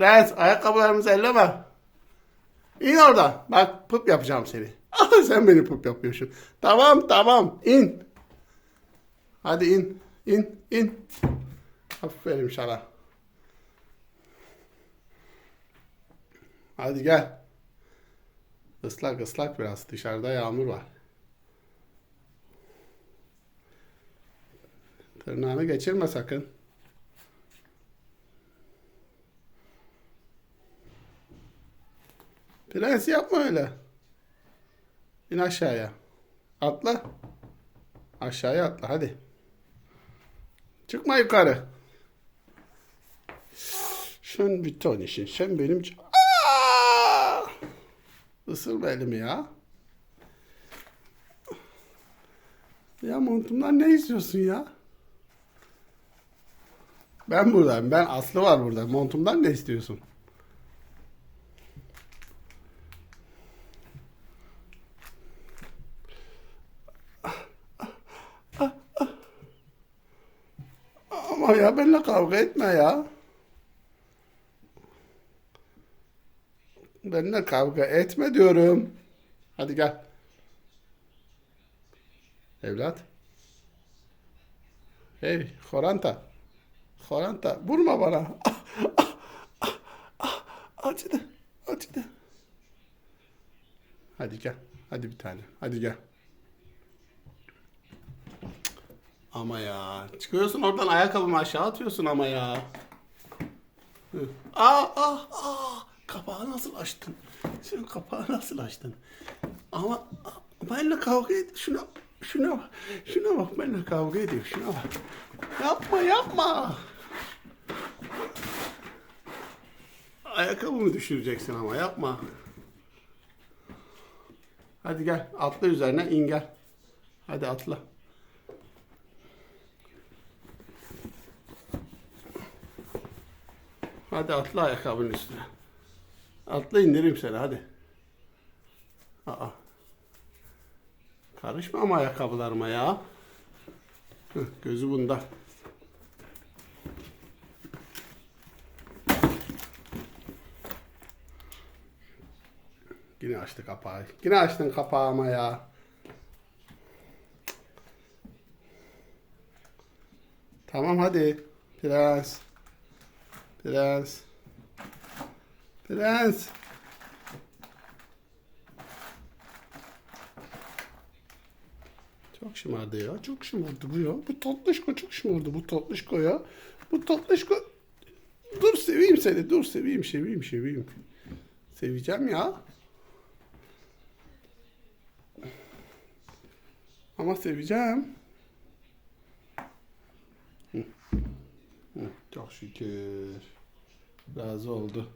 Prens ayakkabılarımızı elleme. İn oradan. Bak pıp yapacağım seni. Sen beni pıp yapıyorsun. Tamam tamam in. Hadi in. in in. Aferin sana. Hadi gel. Islak ıslak biraz. Dışarıda yağmur var. Tırnağını geçirme sakın. Prens yapma öyle. İn aşağıya. Atla. Aşağıya atla hadi. Çıkma yukarı. Sen bir tanesin. Sen benim... Aa! Isırma elimi ya. Ya montumdan ne istiyorsun ya? Ben buradayım. Ben Aslı var burada. Montumdan ne istiyorsun? Ama ya benimle kavga etme ya. Benimle kavga etme diyorum. Hadi gel. Evlat. Hey, Horanta. Horanta, vurma bana. Ah, ah, ah, acıdı, acıdı. Hadi gel, hadi bir tane, hadi gel. Ama ya, çıkıyorsun oradan ayakkabımı aşağı atıyorsun ama ya. Hı. Aa, ah, ah, kapağı nasıl açtın? Sen kapağı nasıl açtın? Ama ah, benimle kavga et. Şuna, şuna bak. Şuna bak benimle kavga ediyor. Şuna bak. Yapma yapma. Ayakkabımı düşüreceksin ama yapma. Hadi gel atla üzerine in gel. Hadi atla. Hadi atla ayakkabının üstüne. Atla indireyim seni hadi. Aa. Karışma ama ayakkabılarıma ya. Hıh, gözü bunda. Yine açtı kapağı. Yine açtın kapağı ama ya. Tamam hadi. Prens. Prens. Prens. Çok şımardı ya. Çok şımardı bu ya. Bu tatlışko çok şımardı bu tatlışko ya. Bu tatlışko. Dur seveyim seni. Dur seveyim seveyim seveyim. Seveceğim ya. Ama seveceğim. Hı. Hı, Çok şükür. Razı oldu.